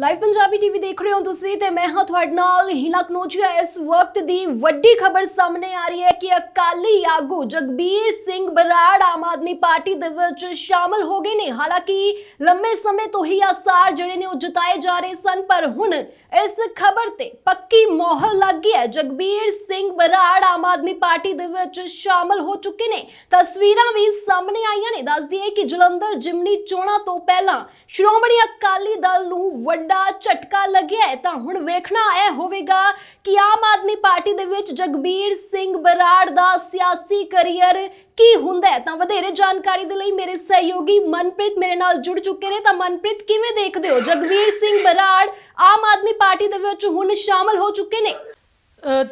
Live Punjabi TV ਦੇਖ ਰਹੇ ਹੋ ਤੁਸੀਂ ਤੇ ਮੈਂ ਹਾਂ ਤੁਹਾਡੇ ਨਾਲ ਹਿਨਾ ਕਨੋਜੀਆ ਇਸ ਵਕਤ ਦੀ ਵੱਡੀ ਖਬਰ ਸਾਹਮਣੇ ਆ ਰਹੀ ਹੈ ਕਿ ਅਕਾਲੀ ਆਗੂ ਜਗਬੀਰ ਸਿੰਘ ਬਰਾੜ ਆਮ ਆਦਮੀ ਪਾਰਟੀ ਦੇ ਵਿੱਚ ਸ਼ਾਮਲ ਹੋ ਗਏ ਨੇ। ਹਾਲਾਂਕਿ ਲੰਮੇ ਸਮੇਂ ਤੋਂ ਹੀ ਆਸਾਰ ਜਿਹੜੇ ਨੇ ਉਹ ਜਤਾਏ ਜਾ ਰਹੇ ਸਨ, ਪਰ ਹੁਣ ਇਸ ਖਬਰ ਤੇ ਪੱਕੀ ਮੋਹਰ ਲੱਗ ਗਈ ਹੈ। ਜਗਬੀਰ ਸਿੰਘ ਬਰਾੜ ਆਮ ਆਦਮੀ ਪਾਰਟੀ ਦੇ ਵਿੱਚ ਸ਼ਾਮਲ ਹੋ ਚੁੱਕੇ ਨੇ। ਤਸਵੀਰਾਂ ਵੀ ਸਾਹਮਣੇ ਆਈਆਂ ਨੇ। ਦੱਸਦੀ ਹੈ ਕਿ ਜਲੰਧਰ ਜਿਮਨੀ ਚੋਣਾਂ ਤੋਂ ਪਹਿਲਾਂ ਸ਼੍ਰੋਮਣੀ ਅਕਾਲੀ ਦਲ ਨੂੰ ਵੱਡਾ ਝਟਕਾ ਲੱਗਿਆ ਤਾਂ ਹੁਣ ਵੇਖਣਾ ਇਹ ਹੋਵੇਗਾ ਕਿ ਆਮ ਆਦਮੀ ਪਾਰਟੀ ਦੇ ਵਿੱਚ ਜਗਬੀਰ ਸਿੰਘ ਬਰਾੜ ਦਾ ਸਿਆਸੀ ਕੈਰੀਅਰ ਕੀ ਹੁੰਦਾ ਹੈ। ਤਾਂ ਵਧੇਰੇ ਜਾਣਕਾਰੀ ਦੇ ਲਈ ਮੇਰੇ ਸਹਿਯੋਗੀ ਮਨਪ੍ਰੀਤ ਮੇਰੇ ਨਾਲ ਜੁੜ ਚੁੱਕੇ ਨੇ। ਤਾਂ ਮਨਪ੍ਰੀਤ, ਕਿਵੇਂ ਦੇਖਦੇ ਹੋ? ਜਗਬੀਰ ਸਿੰਘ ਬਰਾੜ ਆਮ ਆਦਮੀ ਪਾਰਟੀ ਦੇ ਵਿੱਚ ਹੁਣ ਸ਼ਾਮਲ ਹੋ ਚੁੱਕੇ ਨੇ।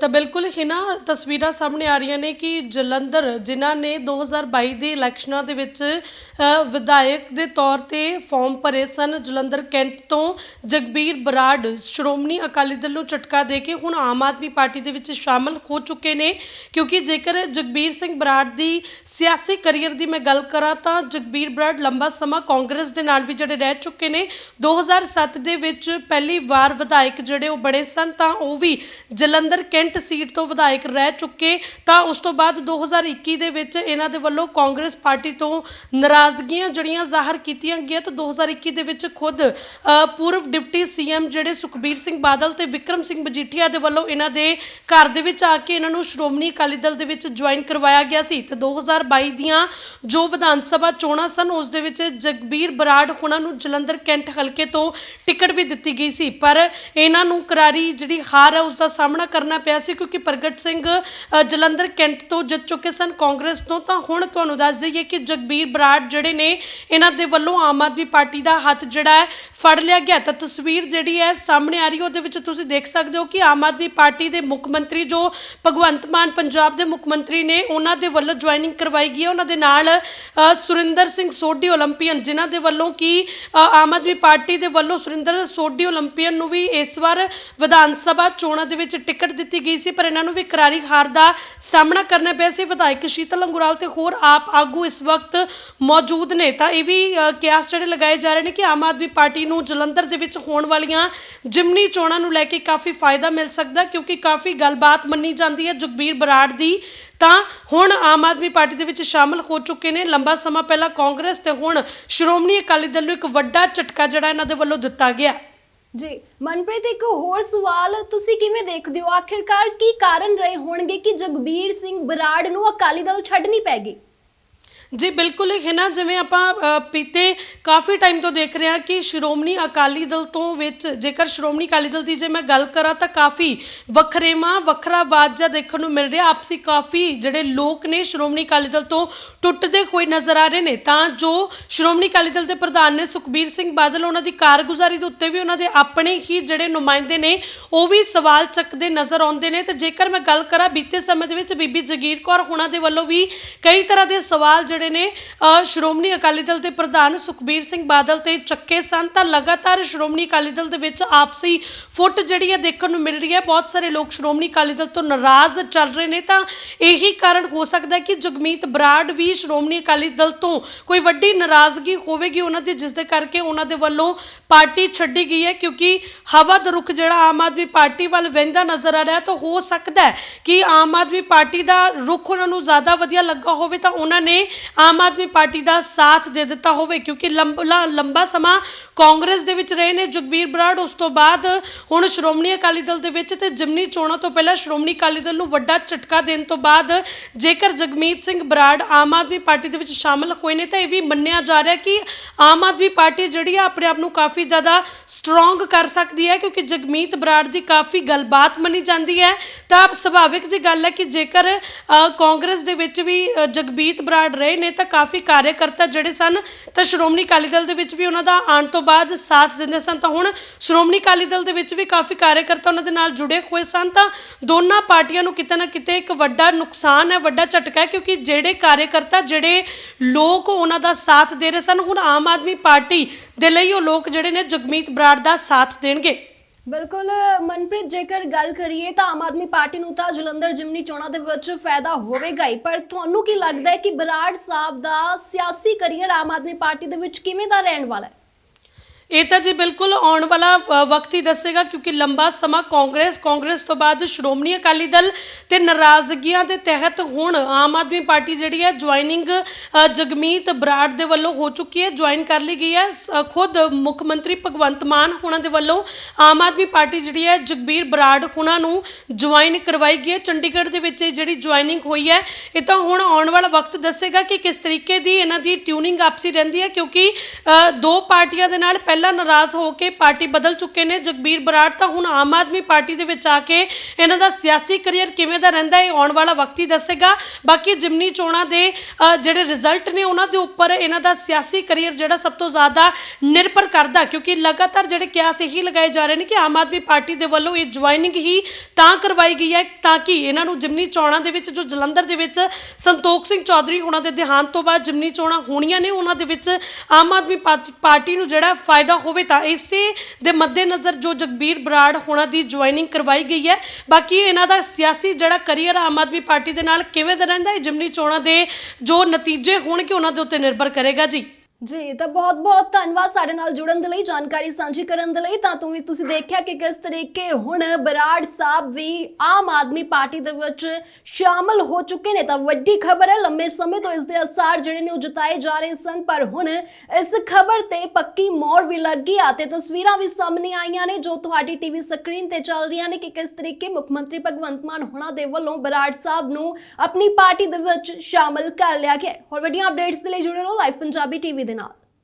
ਤਾਂ ਬਿਲਕੁਲ ਹੀ ਨਾ ਤਸਵੀਰਾਂ ਸਾਹਮਣੇ ਆ ਰਹੀਆਂ ਨੇ ਕਿ ਜਲੰਧਰ ਜਿਨ੍ਹਾਂ ਨੇ 2022 ਦੇ ਇਲੈਕਸ਼ਨਾਂ ਦੇ ਵਿੱਚ ਅ, ਵਿਧਾਇਕ ਦੇ ਤੌਰ ਤੇ ਫਾਰਮ ਭਰੇ ਸਨ ਜਲੰਧਰ ਕੈਂਟ ਤੋਂ ਜਗਬੀਰ ਬਰਾੜ। ਸ਼੍ਰੋਮਣੀ ਅਕਾਲੀ ਦਲ ਨੂੰ ਝਟਕਾ ਦੇ ਕੇ ਹੁਣ ਆਮ ਆਦਮੀ ਪਾਰਟੀ ਦੇ ਵਿੱਚ ਸ਼ਾਮਲ ਹੋ ਚੁੱਕੇ ਨੇ ਕਿਉਂਕਿ ਜੇਕਰ ਜਗਬੀਰ ਸਿੰਘ ਬਰਾੜ ਦੀ ਸਿਆਸੀ ਕਰੀਅਰ ਦੀ ਮੈਂ ਗੱਲ ਕਰਾਂ ਤਾਂ ਜਗਬੀਰ ਬਰਾੜ ਲੰਬਾ ਸਮਾਂ ਕਾਂਗਰਸ ਦੇ ਨਾਲ ਵੀ ਜਿਹੜੇ ਰਹਿ ਚੁੱਕੇ ਨੇ। 2007 ਦੇ ਵਿੱਚ ਪਹਿਲੀ ਵਾਰ ਵਿਧਾਇਕ ਜਿਹੜੇ ਉਹ ਬਣੇ ਸਨ ਤਾਂ ਉਹ ਵੀ ਜਲੰਧਰ ਕੈਂਟ ਸੀਟ ਤੋਂ ਵਿਧਾਇਕ ਰਹਿ ਚੁੱਕੇ ਤਾਂ ਉਸ ਤੋਂ ਬਾਅਦ 2021 ਦੇ ਵਿੱਚ ਇਹਨਾਂ ਦੇ ਵੱਲੋਂ ਕਾਂਗਰਸ ਪਾਰਟੀ ਤੋਂ ਨਾਰਾਜ਼ਗੀਆਂ ਜਿਹੜੀਆਂ ਜ਼ਾਹਰ ਕੀਤੀਆਂ ਗਈਆਂ ਤਾਂ 2021 ਦੇ ਵਿੱਚ ਖੁਦ ਅ, ਪੂਰਵ ਡਿਪਟੀ ਸੀਐਮ ਜਿਹੜੇ ਸੁਖਬੀਰ ਸਿੰਘ ਬਾਦਲ ਤੇ ਵਿਕਰਮ ਸਿੰਘ ਮਜੀਠੀਆ ਦੇ ਵੱਲੋਂ ਇਹਨਾਂ ਦੇ ਘਰ ਦੇ ਵਿੱਚ ਆ ਕੇ ਇਹਨਾਂ ਨੂੰ ਸ਼੍ਰੋਮਣੀ ਅਕਾਲੀ ਦਲ ਦੇ ਵਿੱਚ ਜੁਆਇਨ ਕਰਵਾਇਆ ਗਿਆ ਸੀ ਤੇ 2022 ਦੀਆਂ ਜੋ ਵਿਧਾਨ ਸਭਾ ਚੋਣਾਂ ਸਨ ਉਸ ਦੇ ਵਿੱਚ ਜਗਬੀਰ ਬਰਾੜ ਹੁਣਾਂ ਨੂੰ ਜਲੰਧਰ ਕੈਂਟ ਹਲਕੇ ਤੋਂ ਟਿਕਟ ਵੀ ਦਿੱਤੀ ਗਈ ਸੀ। ਪਰ ਇਹਨਾਂ ਨੂੰ ਕਰਾਰੀ ਜਿਹੜੀ ਹਾਰ ਹੈ ਉਸ ਦਾ ਸਾਹਮਣਾ ਕਰਨਾ ਕਰਨਾ ਪਿਆ ਸੀ ਕਿਉਂਕਿ ਪ੍ਰਗਟ ਸਿੰਘ ਜਲੰਧਰ ਕੈਂਟ ਤੋਂ ਜਿੱਤ ਚੁੱਕੇ ਸਨ, ਕਾਂਗਰਸ ਤੋਂ। ਤਾਂ ਹੁਣ ਤੁਹਾਨੂੰ ਦੱਸ ਦਈਏ ਕਿ ਜਗਬੀਰ ਬਰਾੜ ਜਿਹੜੇ ਨੇ, ਇਹਨਾਂ ਦੇ ਵੱਲੋਂ ਆਮ ਆਦਮੀ ਪਾਰਟੀ ਦਾ ਹੱਥ ਜਿਹੜਾ ਹੈ, ਫੜ ਲਿਆ ਗਿਆ। ਤਾਂ ਤਸਵੀਰ ਜਿਹੜੀ ਹੈ, ਸਾਹਮਣੇ ਆ ਰਹੀ ਹੈ, ਉਹਦੇ ਵਿੱਚ ਤੁਸੀਂ ਦੇਖ ਸਕਦੇ ਹੋ ਕਿ ਆਮ ਆਦਮੀ ਪਾਰਟੀ ਦੇ ਮੁੱਖ ਮੰਤਰੀ ਜੋ ਭਗਵੰਤ ਮਾਨ ਪੰਜਾਬ ਦੇ ਮੁੱਖ ਮੰਤਰੀ ਨੇ, ਉਹਨਾਂ ਦੇ ਵੱਲੋਂ ਜੁਆਇਨਿੰਗ ਕਰਵਾਈ ਗਈ ਹੈ। ਉਹਨਾਂ ਦੇ ਨਾਲ ਸੁਰਿੰਦਰ ਸਿੰਘ ਸੋਢੀ 올림픽ੀਅਨ ਜਿਨ੍ਹਾਂ ਦੇ ਵੱਲੋਂ ਕਿ ਆਮ ਆਦਮੀ ਪਾਰਟੀ ਦੇ ਵੱਲੋਂ ਸੁਰਿੰਦਰ ਸੋਢੀ 올림픽ੀਅਨ ਨੂੰ ਵੀ ਇਸ ਵਾਰ ਵਿਧਾਨ ਸਭਾ ਚੋਣਾਂ ਦੇ ਵਿੱਚ ਟਿਕਟ ਦਿੱਤੀ ਗਈ ਸੀ, ਪਰ ਇਹਨਾਂ ਨੂੰ ਵੀ ਕਰਾਰੀ ਹਾਰ ਦਾ ਸਾਹਮਣਾ ਕਰਨਾ ਪਿਆ ਸੀ। ਵਿਧਾਇਕ ਸ਼ੀਤਲ ਅੰਗੁਰਾਲ ਤੇ ਹੋਰ ਆਪ ਆਗੂ ਇਸ ਵਕਤ ਮੌਜੂਦ ਨੇ। ਤਾਂ ਇਹ ਵੀ ਕਿਆਸ ਜਿਹੜੇ ਲਗਾਏ ਜਾ ਰਹੇ ਨੇ ਕਿ ਆਮ ਆਦਮੀ ਪਾਰਟੀ ਨੂੰ ਜਲੰਧਰ ਦੇ ਵਿੱਚ ਹੋਣ ਵਾਲੀਆਂ ਜਿਮਨੀ ਚੋਣਾਂ ਨੂੰ ਲੈ ਕੇ ਕਾਫੀ ਫਾਇਦਾ ਮਿਲ ਸਕਦਾ, ਕਿਉਂਕਿ ਕਾਫੀ ਗੱਲਬਾਤ ਮੰਨੀ ਜਾਂਦੀ ਹੈ। ਜਗਬੀਰ ਬਰਾੜ ਦੀ ਤਾਂ ਹੁਣ ਆਮ ਆਦਮੀ ਪਾਰਟੀ ਦੇ ਵਿੱਚ ਸ਼ਾਮਲ ਹੋ ਚੁੱਕੇ ਨੇ। ਲੰਬਾ ਸਮਾਂ ਪਹਿਲਾਂ ਕਾਂਗਰਸ ਤੇ ਹੁਣ ਸ਼੍ਰੋਮਣੀ ਅਕਾਲੀ ਦਲ ਨੂੰ ਇੱਕ ਵੱਡਾ ਝਟਕਾ ਜਿਹੜਾ ਇਹਨਾਂ ਦੇ ਵੱਲੋਂ ਦਿੱਤਾ ਗਿਆ। ਜੀ, ਮਨਪ੍ਰੀਤ, ਇੱਕ ਹੋਰ ਸਵਾਲ ਤੁਸੀਂ ਕਿਵੇਂ ਦੇਖਦੇ ਹੋ? ਆਖਿਰਕਾਰ ਕੀ ਕਾਰਨ ਰਹੇ ਹੋਣਗੇ ਕਿ ਜਗਬੀਰ ਸਿੰਘ ਬਰਾੜ ਨੂੰ ਅਕਾਲੀ ਦਲ ਛੱਡਣੀ ਪੈ ਗਈ? ਜੀ ਬਿਲਕੁਲ ਇਹ ਹੈ ਨਾ ਜਿਵੇਂ ਆਪਾਂ ਅ, ਪੀਤੇ ਕਾਫੀ ਟਾਈਮ ਤੋਂ ਦੇਖ ਰਹੇ ਹਾਂ ਕਿ ਸ਼੍ਰੋਮਣੀ ਅਕਾਲੀ ਦਲ ਤੋਂ ਵਿੱਚ ਜੇਕਰ ਸ਼੍ਰੋਮਣੀ ਅਕਾਲੀ ਦਲ ਦੀ ਜੇ ਮੈਂ ਗੱਲ ਕਰਾਂ ਤਾਂ ਕਾਫੀ ਵੱਖਰੇਵਾਂ ਵੱਖਰਾ ਵਾਜਾ ਦੇਖਣ ਨੂੰ ਮਿਲ ਰਿਹਾ। ਆਪਸੀ ਕਾਫੀ ਜਿਹੜੇ ਲੋਕ ਨੇ ਸ਼੍ਰੋਮਣੀ ਅਕਾਲੀ ਦਲ ਤੋਂ ਟੁੱਟਦੇ ਹੋਏ ਨਜ਼ਰ ਆ ਰਹੇ ਨੇ। ਤਾਂ ਜੋ ਸ਼੍ਰੋਮਣੀ ਅਕਾਲੀ ਦਲ ਦੇ ਪ੍ਰਧਾਨ ਨੇ ਸੁਖਬੀਰ ਸਿੰਘ ਬਾਦਲ ਉਹਨਾਂ ਦੀ ਕਾਰਗੁਜ਼ਾਰੀ ਦੇ ਉੱਤੇ ਵੀ ਉਹਨਾਂ ਦੇ ਆਪਣੇ ਹੀ ਜਿਹੜੇ ਨੁਮਾਇੰਦੇ ਨੇ ਉਹ ਵੀ ਸਵਾਲ ਚੱਕਦੇ ਨਜ਼ਰ ਆਉਂਦੇ ਨੇ। ਤੇ ਜੇਕਰ ਮੈਂ ਗੱਲ ਕਰਾਂ ਬੀਤੇ ਸਮੇਂ ਦੇ ਵਿੱਚ ਬੀਬੀ ਜਗੀਰ ਕੌਰ ਹੁਣਾਂ ਦੇ ਵੱਲੋਂ ਵੀ ਕਈ ਤਰ੍ਹਾਂ ਦੇ ਸਵਾਲ ਜਿਹੜੇ ਨੇ ਸ਼੍ਰੋਮਣੀ ਅਕਾਲੀ ਦਲ ਦੇ ਪ੍ਰਧਾਨ ਸੁਖਬੀਰ ਸਿੰਘ ਬਾਦਲ ਤੇ ਚੱਕੇ ਸਨ, ਤਾਂ ਲਗਾਤਾਰ ਸ਼੍ਰੋਮਣੀ ਅਕਾਲੀ ਦਲ ਦੇ ਵਿੱਚ ਆਪਸੀ ਫੁੱਟ ਜਿਹੜੀ ਹੈ ਦੇਖਣ ਨੂੰ ਮਿਲ ਰਹੀ ਹੈ। ਬਹੁਤ ਸਾਰੇ ਲੋਕ ਸ਼੍ਰੋਮਣੀ ਅਕਾਲੀ ਦਲ ਤੋਂ ਨਾਰਾਜ਼ ਚੱਲ ਰਹੇ ਨੇ, ਤਾਂ ਇਹੀ ਕਾਰਨ ਹੋ ਸਕਦਾ ਕਿ ਜਗਮੀਤ ਬਰਾੜ ਵੀ ਸ਼੍ਰੋਮਣੀ ਅਕਾਲੀ ਦਲ ਤੋਂ ਕੋਈ ਵੱਡੀ ਨਾਰਾਜ਼ਗੀ ਹੋਵੇਗੀ। ਉਹਨਾਂ ਦੀ ਜਿਸ ਦੇ ਕਰਕੇ ਉਹਨਾਂ ਦੇ ਵੱਲੋਂ ਪਾਰਟੀ ਛੱਡੀ ਗਈ ਹੈ, ਕਿਉਂਕਿ ਹਵਾ ਦਾ ਰੁਖ ਜਿਹੜਾ ਆਮ ਆਦਮੀ ਪਾਰਟੀ ਵੱਲ ਵਹਿੰਦਾ ਨਜ਼ਰ ਆ ਰਿਹਾ, ਤਾਂ ਹੋ ਸਕਦਾ ਹੈ ਕਿ ਆਮ ਆਦਮੀ ਪਾਰਟੀ ਦਾ ਰੁਖ ਉਹਨਾਂ ਨੂੰ ਜ਼ਿਆਦਾ ਵਧੀਆ ਲੱਗਾ ਹੋਵੇ, ਤਾਂ ਉਹਨਾਂ ਨੇ ਆਮ ਆਦਮੀ ਪਾਰਟੀ ਦਾ ਸਾਥ ਦੇ ਦਿੱਤਾ ਹੋਵੇ ਕਿਉਂਕਿ ਲੰਬਾ ਲੰਬਾ ਸਮਾਂ ਕਾਂਗਰਸ ਦੇ ਵਿੱਚ ਰਹੇ ਨੇ ਜਗਬੀਰ ਬਰਾੜ। ਉਸ ਤੋਂ ਬਾਅਦ ਹੁਣ ਸ਼੍ਰੋਮਣੀ ਅਕਾਲੀ ਦਲ ਦੇ ਵਿੱਚ ਤੇ ਜਿਮਨੀ ਚੋਣਾਂ ਤੋਂ ਪਹਿਲਾਂ ਸ਼੍ਰੋਮਣੀ ਅਕਾਲੀ ਦਲ ਨੂੰ ਵੱਡਾ ਝਟਕਾ ਦੇਣ ਤੋਂ ਬਾਅਦ ਜੇਕਰ ਜਗਮੀਤ ਸਿੰਘ ਬਰਾੜ ਆਮ ਆਦਮੀ ਪਾਰਟੀ ਦੇ ਵਿੱਚ ਸ਼ਾਮਲ ਹੋਏ ਨੇ ਤਾਂ ਇਹ ਵੀ ਮੰਨਿਆ ਜਾ ਰਿਹਾ ਕਿ ਆਮ ਆਦਮੀ ਪਾਰਟੀ ਜਿਹੜੀ ਆ ਆਪਣੇ ਆਪ ਨੂੰ ਕਾਫੀ ਜ਼ਿਆਦਾ ਸਟਰੋਂਗ ਕਰ ਸਕਦੀ ਹੈ ਕਿਉਂਕਿ ਜਗਮੀਤ ਬਰਾੜ ਦੀ ਕਾਫੀ ਗੱਲਬਾਤ ਮੰਨੀ ਜਾਂਦੀ ਹੈ। ਤਾਂ ਸੁਭਾਵਿਕ ਜੀ ਗੱਲ ਹੈ ਕਿ ਜੇਕਰ ਕਾਂਗਰਸ ਦੇ ਵਿੱਚ ਵੀ ਅ, ਜਗਮੀਤ ਬਰਾੜ ਰਹੇ ਨੇ ਤਾਂ ਕਾਫੀ ਕਾਰਜਕਰਤਾ ਜਿਹੜੇ ਸਨ, ਤਾਂ ਸ਼੍ਰੋਮਣੀ ਅਕਾਲੀ ਦਲ ਦੇ ਵਿੱਚ ਵੀ ਉਹਨਾਂ ਦਾ ਆਉਣ ਤੋਂ ਬਾਅਦ ਸਾਥ ਦਿੰਦੇ ਸਨ, ਤਾਂ ਹੁਣ ਸ਼੍ਰੋਮਣੀ ਅਕਾਲੀ ਦਲ ਦੇ ਵਿੱਚ ਵੀ ਕਾਫੀ ਕਾਰਜਕਰਤਾ ਉਹਨਾਂ ਦੇ ਨਾਲ ਜੁੜੇ ਹੋਏ ਸਨ, ਤਾਂ ਦੋਨਾਂ ਪਾਰਟੀਆਂ ਨੂੰ ਕਿਤੇ ਨਾ ਕਿਤੇ ਇੱਕ ਵੱਡਾ ਨੁਕਸਾਨ ਹੈ, ਵੱਡਾ ਝਟਕਾ ਹੈ, ਕਿਉਂਕਿ ਜਿਹੜੇ ਕਾਰਜਕਰਤਾ, ਜਿਹੜੇ ਲੋਕ ਉਹਨਾਂ ਦਾ ਸਾਥ ਦੇ ਰਹੇ ਸਨ, ਹੁਣ ਆਮ ਆਦਮੀ ਪਾਰਟੀ ਦੇ ਲਈ ਉਹ ਲੋਕ ਜਿਹੜੇ ਨੇ ਜਗਮੀਤ ਬਰਾੜ ਦਾ ਸਾਥ ਦੇਣਗੇ। ਬਿਲਕੁਲ, ਮਨਪ੍ਰੀਤ, ਜੇਕਰ ਗੱਲ ਕਰੀਏ ਤਾਂ ਆਮ ਆਦਮੀ ਪਾਰਟੀ ਨੂੰ ਤਾਂ ਜਲੰਧਰ ਜਿਮਨੀ ਚੋਣਾਂ ਦੇ ਵਿੱਚ ਫਾਇਦਾ ਹੋਵੇਗਾ ਹੀ, ਪਰ ਤੁਹਾਨੂੰ ਕੀ ਲੱਗਦਾ ਹੈ ਕਿ ਬਰਾੜ ਸਾਹਿਬ ਦਾ ਸਿਆਸੀ ਕਰੀਅਰ ਆਮ ਆਦਮੀ ਪਾਰਟੀ ਦੇ ਵਿੱਚ ਕਿਵੇਂ ਦਾ ਰਹਿਣ ਵਾਲਾ ਹੈ? ਇਹ ਤਾਂ ਜੀ ਬਿਲਕੁਲ ਆਉਣ ਵਾਲਾ ਵਕਤ ਹੀ ਦੱਸੇਗਾ ਕਿਉਂਕਿ ਲੰਬਾ ਸਮਾਂ ਕਾਂਗਰਸ ਕਾਂਗਰਸ ਤੋਂ ਬਾਅਦ ਸ਼੍ਰੋਮਣੀ ਅਕਾਲੀ ਦਲ ਤੇ ਨਾਰਾਜ਼ਗੀਆਂ ਦੇ ਤਹਿਤ ਹੁਣ ਆਮ ਆਦਮੀ ਪਾਰਟੀ ਜਿਹੜੀ ਹੈ ਜੁਆਇਨਿੰਗ ਜਗਮੀਤ ਬਰਾੜ ਦੇ ਵੱਲੋਂ ਹੋ ਚੁੱਕੀ ਹੈ, ਜੁਆਇਨ ਕਰ ਲਈ ਗਈ ਹੈ। ਸ- ਖੁਦ ਮੁੱਖ ਮੰਤਰੀ ਭਗਵੰਤ ਮਾਨ ਹੁਣਾਂ ਦੇ ਵੱਲੋਂ ਆਮ ਆਦਮੀ ਪਾਰਟੀ ਜਿਹੜੀ ਹੈ ਜਗਬੀਰ ਬਰਾੜ ਉਹਨਾਂ ਨੂੰ ਜੁਆਇਨ ਕਰਵਾਈ ਗਈ ਹੈ। ਚੰਡੀਗੜ੍ਹ ਦੇ ਵਿੱਚ ਇਹ ਜਿਹੜੀ ਜੁਆਇਨਿੰਗ ਹੋਈ ਹੈ, ਇਹ ਤਾਂ ਹੁਣ ਆਉਣ ਵਾਲਾ ਵਕਤ ਦੱਸੇਗਾ ਕਿ ਕਿਸ ਤਰੀਕੇ ਦੀ ਇਹਨਾਂ ਦੀ ਟਿਊਨਿੰਗ ਆਪਸੀ ਰਹਿੰਦੀ ਹੈ ਕਿਉਂਕਿ ਦੋ ਪਾਰਟੀਆਂ ਦੇ ਨਾਲ ਪਹਿਲਾਂ ਪਹਿਲਾਂ ਨਾਰਾਜ਼ ਹੋ ਕੇ ਪਾਰਟੀ ਬਦਲ ਚੁੱਕੇ ਨੇ। ਜਗਬੀਰ ਬਰਾੜ ਤਾਂ ਹੁਣ ਆਮ ਆਦਮੀ ਪਾਰਟੀ ਦੇ ਵਿੱਚ ਆ ਕੇ ਇਹਨਾਂ ਦਾ ਸਿਆਸੀ ਕਰੀਅਰ ਕਿਵੇਂ ਦਾ ਰਹਿੰਦਾ ਹੈ ਆਉਣ ਵਾਲਾ ਵਕਤ ਹੀ ਦੱਸੇਗਾ। ਬਾਕੀ ਜਿਮਨੀ ਚੋਣਾਂ ਦੇ ਜਿਹੜੇ ਰਿਜ਼ਲਟ ਨੇ ਉਹਨਾਂ ਦੇ ਉੱਪਰ ਇਹਨਾਂ ਦਾ ਸਿਆਸੀ ਕਰੀਅਰ ਜਿਹੜਾ ਸਭ ਤੋਂ ਜ਼ਿਆਦਾ ਨਿਰਭਰ ਕਰਦਾ ਕਿਉਂਕਿ ਲਗਾਤਾਰ ਜਿਹੜੇ ਕਿਆਸ ਇਹੀ ਲਗਾਏ ਜਾ ਰਹੇ ਨੇ ਕਿ ਆਮ ਆਦਮੀ ਪਾਰਟੀ ਦੇ ਵੱਲੋਂ ਇਹ ਜੁਆਇਨਿੰਗ ਹੀ ਤਾਂ ਕਰਵਾਈ ਗਈ ਹੈ ਤਾਂ ਕਿ ਇਹਨਾਂ ਨੂੰ ਜਿਮਨੀ ਚੋਣਾਂ ਦੇ ਵਿੱਚ ਜੋ ਜਲੰਧਰ ਦੇ ਵਿੱਚ ਸੰਤੋਖ ਸਿੰਘ ਚੌਧਰੀ ਉਹਨਾਂ ਦੇ ਦੇਹਾਂਤ ਤੋਂ ਬਾਅਦ ਜਿਮਨੀ ਚੋਣਾਂ ਹੋਣੀਆਂ ਨੇ, ਉਹਨਾਂ ਦੇ ਵਿੱਚ ਆਮ ਆਦਮੀ ਪਾਰਟੀ- ਪਾਰਟੀ ਨੂੰ ਜਿਹੜਾ ਫਾਇਦਾ ਹੋਵੇ ਤਾਂ ਇਸੇ ਦੇ ਮੱਦੇਨਜ਼ਰ ਜੋ ਜਗਬੀਰ ਬਰਾੜ ਹੋਣਾ ਦੀ ਜੁਆਇਨਿੰਗ ਕਰਵਾਈ ਗਈ ਹੈ। ਬਾਕੀ ਇਹਨਾਂ ਦਾ ਸਿਆਸੀ ਜਿਹੜਾ ਕਰੀਅਰ ਆਮ ਆਦਮੀ ਪਾਰਟੀ ਦੇ ਨਾਲ ਕਿਵੇਂ ਦਾ ਰਹਿੰਦਾ ਹੈ, ਜਿਮਨੀ ਚੋਣਾਂ ਦੇ ਜੋ ਨਤੀਜੇ ਹੋਣਗੇ ਉਹਨਾਂ ਦੇ ਉੱਤੇ ਨਿਰਭਰ ਕਰੇਗਾ ਜੀ। ਜੀ, ਤਾਂ ਬਹੁਤ-ਬਹੁਤ ਧੰਨਵਾਦ ਸਾਡੇ ਨਾਲ ਜੁੜਨ ਦੇ ਲਈ, ਜਾਣਕਾਰੀ ਸਾਂਝੀ ਕਰਨ ਦੇ ਲਈ। ਤਾਂ ਤੂੰ ਤੁਸੀਂ ਦੇਖਿਆ ਕਿ ਕਿਸ ਤਰੀਕੇ ਹੁਣ ਬਰਾੜ ਸਾਹਿਬ ਵੀ ਆਮ ਆਦਮੀ ਪਾਰਟੀ ਦੇ ਵਿੱਚ ਸ਼ਾਮਲ ਹੋ ਚੁੱਕੇ ਨੇ। ਤਾਂ ਵੱਡੀ ਖਬਰ ਹੈ ਲੰਮੇ ਸਮੇਂ ਤੋਂ ਇਸ ਦੇ ਅਸਾਰ ਜਿਹੜੇ ਨੇ ਉਹ ਜਤਾਏ ਜਾ ਰਹੇ ਸਨ। ਪਰ ਹੁਣ ਇਸ ਖਬਰ ਤੇ ਪੱਕੀ ਮੋਹਰ ਵੀ ਲੱਗ ਗਈ ਆ ਤੇ ਤਸਵੀਰਾਂ ਵੀ ਸਾਹਮਣੇ ਆਈਆਂ ਨੇ, ਜੋ ਤੁਹਾਡੀ ਟੀਵੀ ਸਕਰੀਨ ਤੇ ਚੱਲ ਰਹੀਆਂ ਨੇ ਕਿ ਕਿਸ ਤਰੀਕੇ ਮੁੱਖ ਮੰਤਰੀ ਭਗਵੰਤ ਮਾਨ ਹੁਣਾਂ ਦੇ ਵੱਲੋਂ ਬਰਾੜ ਸਾਹਿਬ ਨੂੰ ਆਪਣੀ ਪਾਰਟੀ ਦੇ ਵਿੱਚ ਸ਼ਾਮਲ ਕਰ ਲਿਆ ਗਿਆ ਹੋਰ ਵੱਡੀਆਂ ਅਪਡੇਟਸ ਦੇ ਲਈ ਜੁੜੇ ਰਹੋ ਲਾਈਵ ਪੰਜਾਬੀ ਟੀਵੀ ਦੇ ਨਾਲ